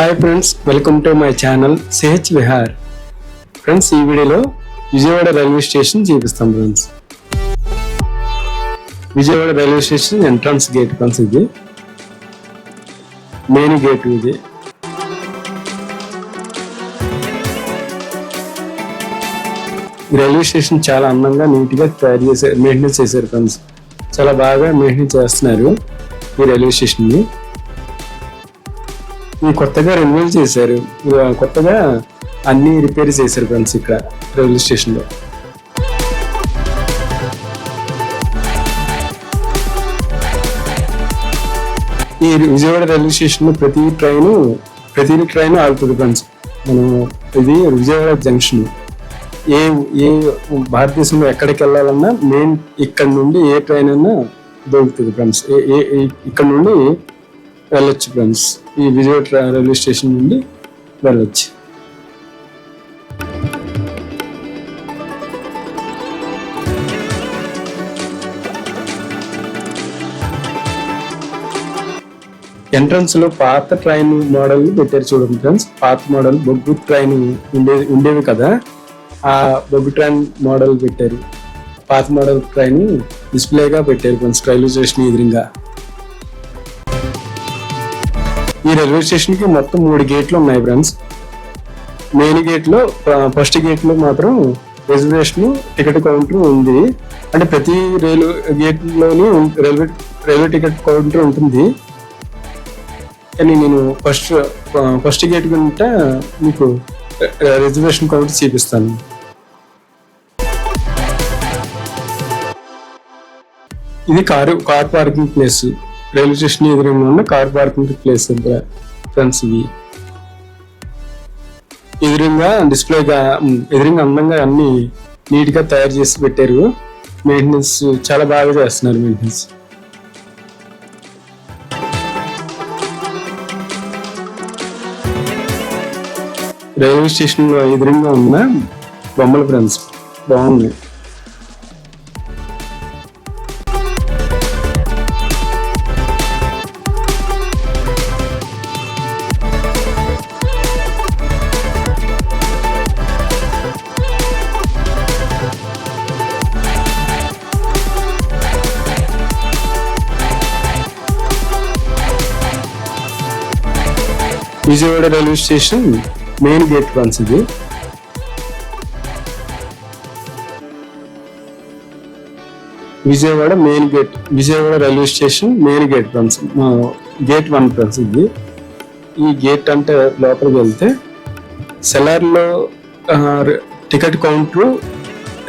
Hi friends welcome to my channel CH Vihar friends ఈ వీడియోలో Vijayawada railway station చూపిస్తాం friends Vijayawada railway station entrance gate friends ఇది. Main gate ఇది. Railway station చాలా అందంగా నీట్గా తయారు చేశారు మెయింటెనెన్స్ చేశారు ఫ్రెండ్స్ చాలా బాగా మెయింటెనెన్స్ చేస్తున్నారు ఈ రైల్వే స్టేషన్ని. కొత్తగా రెన్యువల్ చేశారు. కొత్తగా అన్ని రిపేర్ చేశారు ఫ్రెండ్స్ ఇక్కడ రైల్వే స్టేషన్లో ఈ విజయవాడ రైల్వే స్టేషన్లో ప్రతి ట్రైన్ ప్రతి ట్రైన్ ఆగుతుంది ఫ్రెండ్స్. మనం ఇది విజయవాడ జంక్షన్. ఏ ఏ భారతదేశంలో ఎక్కడికి వెళ్ళాలన్నా మెయిన్ ఇక్కడ నుండి ఏ ట్రైన్ అయినా దొరుకుతుంది ఫ్రెండ్స్. ఇక్కడ నుండి వెళ్ళొచ్చు ఫ్రెండ్స్ ఈ విజయవాడ ట్రా- రైల్వే స్టేషన్ నుండి వెళ్ళొచ్చు. ఎంట్రన్స్లో పాత ట్రైన్ మోడల్ పెట్టారు చూడండి ఫ్రెండ్స్ పాత మోడల్ బొగ్గు ట్రైన్ ఉండేది ఉండేవి కదా. ఆ బొగ్గు ట్రైన్ మోడల్ పెట్టారు. పాత మోడల్ ట్రైన్ డిస్ప్లేగా పెట్టారు ఫ్రెండ్స్ రైల్వే స్టేషన్ ఎదురుగా. ఈ రైల్వే స్టేషన్కి మొత్తం మూడు గేట్లు ఉన్నాయి ఫ్రెండ్స్ మెయిన్ గేట్లో ఫస్ట్ గేట్లో మాత్రం రిజర్వేషన్ టికెట్ కౌంటర్ ఉంది. అంటే ప్రతి రైలు గేట్లోని రైల్వే రైల్వే టికెట్ కౌంటర్ ఉంటుంది. కానీ నేను ఫస్ట్ ఫస్ట్ గేట్ గుంట మీకు రిజర్వేషన్ కౌంటర్ చూపిస్తాను. ఇది car car parking place railway station ఎదురుగా ఉన్న కార్ పార్కింగ్ ప్లేస్ ఫ్రెండ్స్ ఇవి. ఎదురుగా డిస్ప్లేగా ఎదురుగా అందంగా అన్ని నీట్గా తయారు చేసి పెట్టారు. మెయింటెనెన్స్ చాలా బాగా చేస్తున్నారు మెయింటెనెన్స్ రైల్వే స్టేషన్లో ఎదురుగా ఉన్న బొమ్మల ఫ్రెండ్స్. బాగున్నాయి. Vijayawada railway station main gate friends ఇది Vijayawada main gate Vijayawada railway station main gate friends gate one friends ఇది ఈ గేట్ అంటే లోపలికి వెళ్తే సెలార్లో టికెట్ కౌంటర్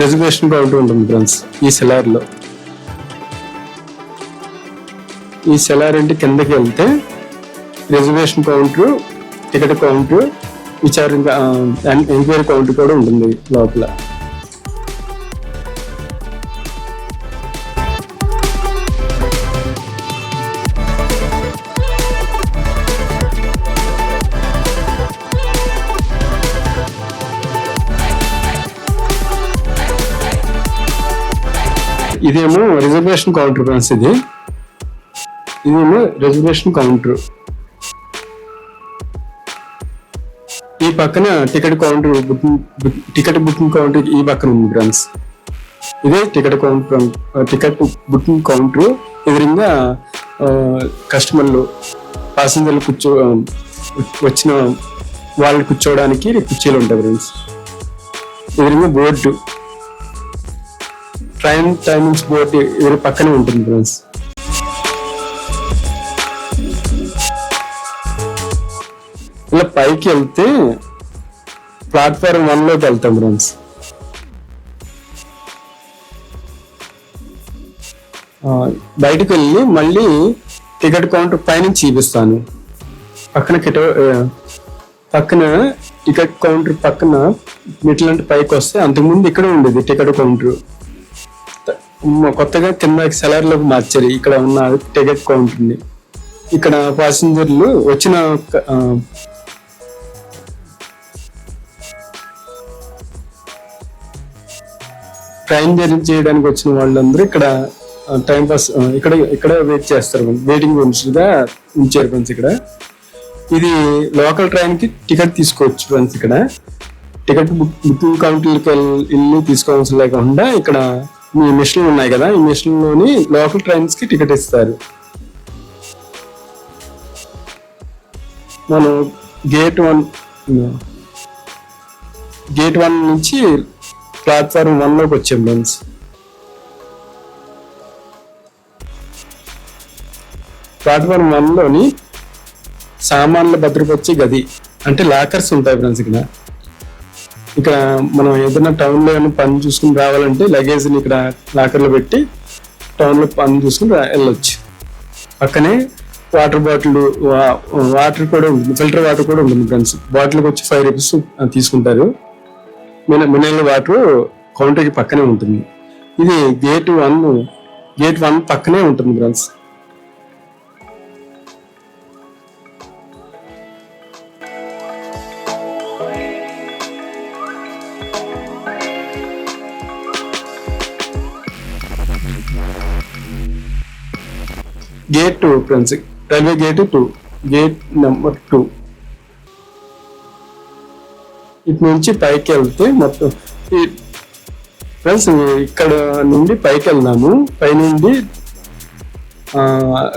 రిజర్వేషన్ కౌంటర్ ఉంటుంది ఫ్రెండ్స్ ఈ సెలార్లో. ఈ సెలార్ అంటే కిందకి వెళ్తే రిజర్వేషన్ కౌంటర్ టికెట్ కౌంటర్ విచారణ ఎంక్వైరీ కౌంటర్ కూడా ఉంటుంది లోపల. ఇదేమో రిజర్వేషన్ కౌంటర్ ఫ్రెండ్స్ ఇది. ఇదేమో రిజర్వేషన్ కౌంటర్. పక్కన ticket counter booking ticket booking counter ఈ పక్కన ఉంది ఫ్రెండ్స్. ఇదే ticket counter ticket booking counter. ఎదురుగా కస్టమర్లు ప్యాసింజర్లు కూర్చో వచ్చిన వాళ్ళు కూర్చోవడానికి కుర్చీలు ఉంటాయి ఫ్రెండ్స్. ఎదురుగా బోర్డు. ట్రైన్ టైమింగ్స్ బోర్డు ఎదురు పక్కనే ఉంటుంది ఫ్రెండ్స్. మళ్ళీ పైకి వెళ్తే ప్లాట్ఫామ్ వన్లోకి వెళ్తాం ఫ్రెండ్స్. బయటకు వెళ్ళి మళ్ళీ టికెట్ కౌంటర్ పైనుంచి చూపిస్తాను. పక్కన పక్కన టికెట్ కౌంటర్ పక్కన మెట్లంటే పైకి వస్తే అంతకుముందు ఇక్కడ ఉండేది టికెట్ కౌంటర్. కొత్తగా కింద సెలర్లోకి మార్చారు. ఇక్కడ ఉన్న టికెట్ కౌంటర్ని. ఇక్కడ ప్యాసింజర్లు వచ్చిన ఆ, ట్రైన్ జర్నీ చేయడానికి వచ్చిన వాళ్ళందరూ ఇక్కడ టైం పాస్ ఇక్కడ ఇక్కడ వెయిట్ చేస్తారు. వెయిటింగ్ రూమ్స్గా ఉంచారు ఫ్రెండ్స్ ఇక్కడ. ఇది లోకల్ ట్రైన్కి టికెట్ తీసుకోవచ్చు ఫ్రెండ్స్ ఇక్కడ. టికెట్ బుకింగ్ కౌంటర్కి వెళ్ళి తీసుకోవాల్సిన లేకుండా ఇక్కడ మీ మిషన్లు ఉన్నాయి కదా ఈ మిషన్లోని లోకల్ ట్రైన్స్కి టికెట్ ఇస్తారు. మనం గేట్ వన్ గేట్ వన్ నుంచి ప్లాట్ఫామ్ వన్లోకి వచ్చాం ఫ్రెండ్స్ ప్లాట్ఫామ్ వన్లోని సామాన్లు భద్రపరిచే గది అంటే లాకర్స్ ఉంటాయి ఫ్రెండ్స్ ఇక్కడ. ఇక్కడ మనం ఏదైనా టౌన్లో ఏమైనా పని చూసుకుని రావాలంటే లగేజ్ని ఇక్కడ లాకర్లో పెట్టి టౌన్లో పని చూసుకుని వెళ్ళొచ్చు. పక్కనే వాటర్ బాటిల్ వాటర్ కూడా ఉంటుంది ఫిల్టర్ వాటర్ కూడా ఉంటుంది ఫ్రెండ్స్ బాటిల్కి వచ్చి ఫైవ్ రూపీస్ తీసుకుంటారు. మిన మినరల్ వాటర్ కౌంటర్కి పక్కనే ఉంటుంది. ఇది గేట్ వన్ గేట్ వన్ పక్కనే ఉంటుంది friends. Gate two friends. Railway gate two gate number two. ఇటు నుంచి పైకి వెళ్తే మొత్తం ఫ్రెండ్స్ ఇక్కడ నుండి పైకి వెళ్దాము. పైనుండి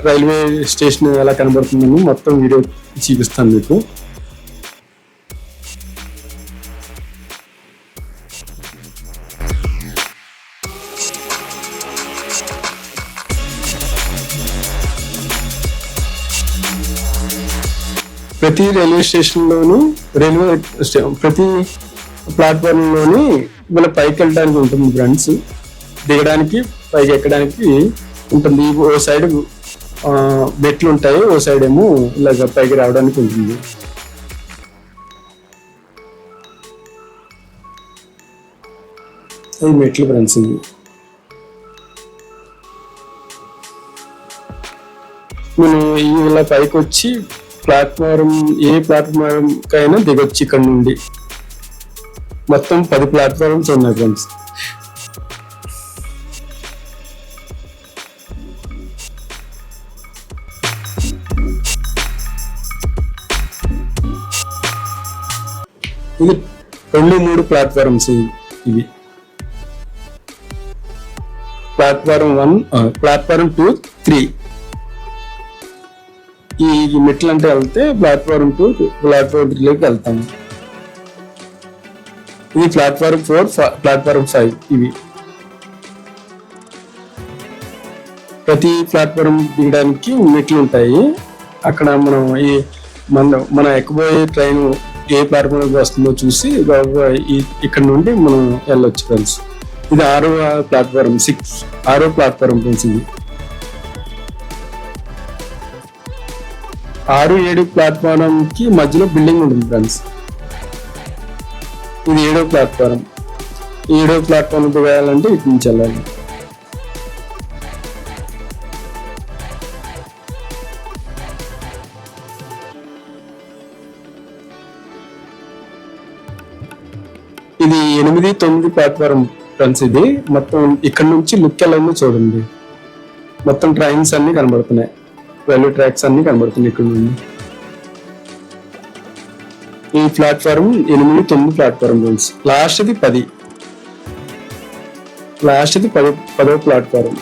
రైల్వే స్టేషన్ ఎలా కనబడుతుందని మొత్తం వీడియో చూపిస్తాను మీకు. ప్రతి రైల్వే స్టేషన్ లోను రైల్వే ప్రతి ప్లాట్ఫామ్లోని మన పైకి వెళ్ళడానికి ఉంటుంది ఫ్రెండ్స్ దిగడానికి పైకి ఎక్కడానికి ఉంటుంది ఓ సైడ్ ఆ, మెట్లు ఉంటాయి ఓ సైడ్ ఏమో ఇలాగ పైకి రావడానికి ఉంటుంది. అది మెట్లు ఫ్రెండ్స్ ఇది మనం ఇలా పైకి వచ్చి ప్లాట్ఫారం ఏ ప్లాట్ఫారం కైనా దిగొచ్చు ఇక్కడ నుండి. మొత్తం పది ప్లాట్ఫారమ్స్ ఉన్నాయి ఫ్రెండ్స్ ఇది రెండు మూడు ప్లాట్ఫారమ్స్ ఇవి. Platform one platform two three ఈ మెట్లు అంటే వెళ్తే ప్లాట్ఫారం టూ ప్లాట్ఫారం త్రీలోకి వెళ్తాము ఇది ప్లాట్ఫారం ఫోర్ ప్లాట్ఫారం ఫైవ్ ఇవి. ప్రతి ప్లాట్ఫారం దిగడానికి మెట్లు ఉంటాయి. అక్కడ మనం ఈ మన మన ఎక్కబోయే ట్రైన్ ఏ ప్లాట్ఫామ్ వస్తుందో చూసి ఇక్కడ నుండి మనం వెళ్ళొచ్చు ఫ్రెండ్స్ ఇది ఆరో ప్లాట్ఫారం సిక్స్ ఆరో ప్లాట్ఫారం ఫ్రెండ్స్ ఇది. ఆరు ఏడు ప్లాట్ఫారం కి మధ్యలో బిల్డింగ్ ఉంటుంది ఫ్రెండ్స్. ఇది ఏడో ప్లాట్ఫారం. ఏడో ప్లాట్ఫారం వేయాలంటే ఇటు నుంచి వెళ్ళాలి. ఇది ఎనిమిది తొమ్మిది ప్లాట్ఫారం ఫ్రెండ్స్ ఇది. మొత్తం ఇక్కడ నుంచి లుక్ ఎలా ఉందో చూడండి. మొత్తం ట్రైన్స్ అన్ని కనబడుతున్నాయి. రైల్వే ట్రాక్స్ అన్ని కనబడుతున్నాయి ఇక్కడ నుండి. ఈ ప్లాట్ఫారం ఎనిమిది తొమ్మిది ప్లాట్ఫారం ఫ్రెండ్స్ లాస్ట్ పది. లాస్ట్ది పదో పదో ప్లాట్ఫారం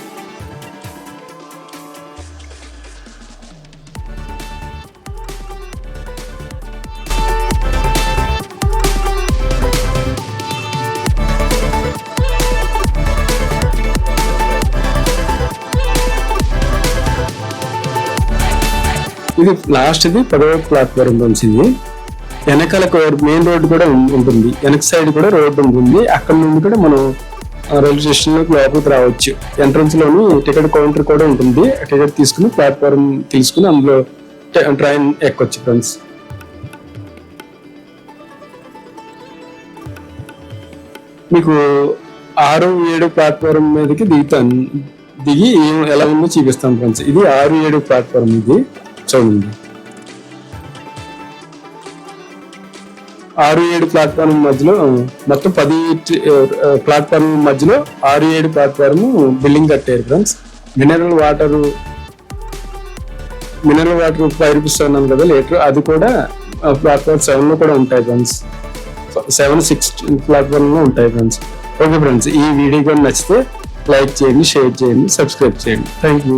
ఇది లాస్ట్ ఇది పదవ ప్లాట్ఫారం నుంచి ఇది వెనకాల మెయిన్ రోడ్ కూడా ఉంటుంది. వెనక సైడ్ కూడా రోడ్ ఉంటుంది. అక్కడ నుండి కూడా మనం రైల్వే స్టేషన్ లోపలికి రావచ్చు. ఎంట్రన్స్లోని టికెట్ కౌంటర్ కూడా ఉంటుంది. టికెట్ తీసుకుని ప్లాట్ఫారం తీసుకుని అందులో ట్రైన్ ఎక్కొచ్చు ఫ్రెండ్స్ మీకు ఆరు ఏడు ప్లాట్ఫారం మీదకి దిగుతాను. దిగి ఏం- ఎలా ఉందో చూపిస్తాను ఫ్రెండ్స్ ఇది ఆరు ఏడు ప్లాట్ఫారం ఇది. చూడండి ఆరు ఏడు ప్లాట్ఫారం మధ్యలో మొత్తం పది ప్లాట్ఫారం మధ్యలో ఆరు ఏడు ప్లాట్ఫారం బిల్డింగ్ కట్టారు friends. Mineral water mineral water five rupees అన్నాను కదా లీటర్ అది కూడా ప్లాట్ఫామ్ సెవెన్లో కూడా ఉంటాయి ఫ్రెండ్స్. సెవెన్ సిక్స్ ప్లాట్ఫామ్లో ఉంటాయి ఫ్రెండ్స్. ఓకే ఫ్రెండ్స్ ఈ వీడియో కూడా నచ్చితే లైక్ చేయండి షేర్ చేయండి సబ్స్క్రైబ్ చేయండి. Thank you.